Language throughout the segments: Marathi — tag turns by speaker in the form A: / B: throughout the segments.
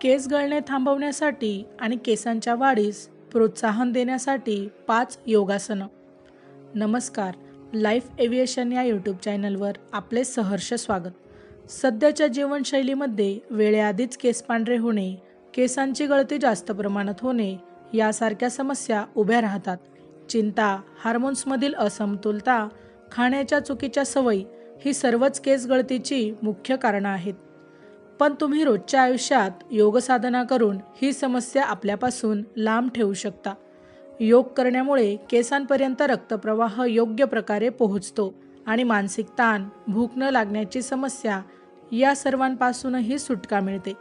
A: केस गळणे थांबवण्यासाठी आणि केसांच्या वाढीस प्रोत्साहन देण्यासाठी पाच योगासनं. नमस्कार लाईफ एव्हिएशन या यूट्यूब चॅनलवर आपले सहर्ष स्वागत. सध्याच्या जीवनशैलीमध्ये वेळेआधीच केस पांढरे होणे केसांची गळती जास्त प्रमाणात होणे यासारख्या समस्या उभ्या राहतात. चिंता हार्मोन्समधील असमतोलता खाण्याच्या चुकीच्या सवयी ही सर्वच केस गळतीची मुख्य कारणं आहेत. पण तुम्ही रोजच्या आयुष्यात योगसाधना करून ही समस्या आपल्यापासून लांब ठेवू शकता. योग करण्यामुळे केसांपर्यंत रक्तप्रवाह योग्य प्रकारे पोहोचतो आणि मानसिक ताण भूक न लागण्याची समस्या या सर्वांपासूनही सुटका मिळते.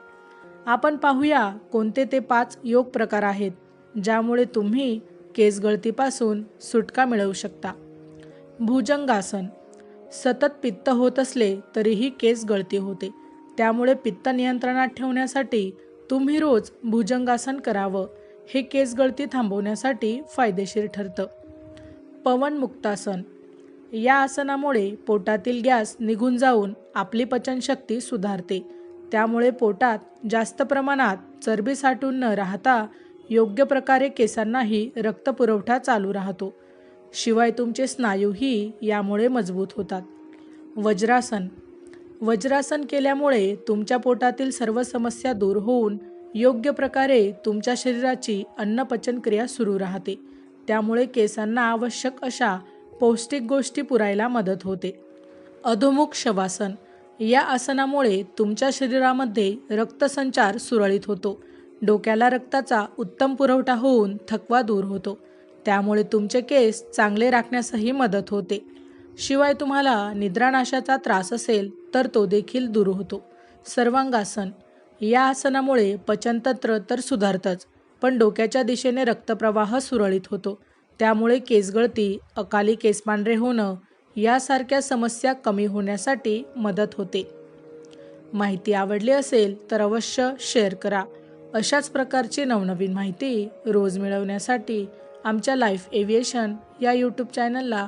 A: आपण पाहूया कोणते ते पाच योग प्रकार आहेत ज्यामुळे तुम्ही केस गळतीपासून सुटका मिळवू शकता. भुजंगासन. सतत पित्त होत असले तरीही केस गळती होते. त्यामुळे पित्त नियंत्रणात ठेवण्यासाठी तुम्ही रोज भुजंगासन करावं. हे केस गळती थांबवण्यासाठी फायदेशीर ठरतं. पवन मुक्तासन. या आसनामुळे पोटातील गॅस निघून जाऊन आपली पचनशक्ती सुधारते. त्यामुळे पोटात जास्त प्रमाणात चरबी साठून न राहता योग्य प्रकारे केसांनाही रक्तपुरवठा चालू राहतो. शिवाय तुमचे स्नायूही यामुळे मजबूत होतात. वज्रासन. वज्रासन केल्यामुळे तुमच्या पोटातील सर्व समस्या दूर होऊन योग्य प्रकारे तुमच्या शरीराची अन्नपचन क्रिया सुरू राहते. त्यामुळे केसांना आवश्यक अशा पौष्टिक गोष्टी पुरायला मदत होते. अधोमुख शवासन. या आसनामुळे तुमच्या शरीरामध्ये रक्तसंचार सुरळीत होतो. डोक्याला रक्ताचा उत्तम पुरवठा होऊन थकवा दूर होतो. त्यामुळे तुमचे केस चांगले राखण्यासही मदत होते. शिवाय तुम्हाला निद्रानाशाचा त्रास असेल तर तो देखील दूर होतो. सर्वांगासन. या आसनामुळे पचनतंत्र तर सुधारतंच पण डोक्याच्या दिशेने रक्तप्रवाह सुरळीत होतो. त्यामुळे केसगळती अकाली केस पांढरे होणं यासारख्या समस्या कमी होण्यासाठी मदत होते. माहिती आवडली असेल तर अवश्य शेअर करा. अशाच प्रकारची नवनवीन माहिती रोज मिळवण्यासाठी आमच्या लाईफ एव्हिएशन या यूट्यूब चॅनलला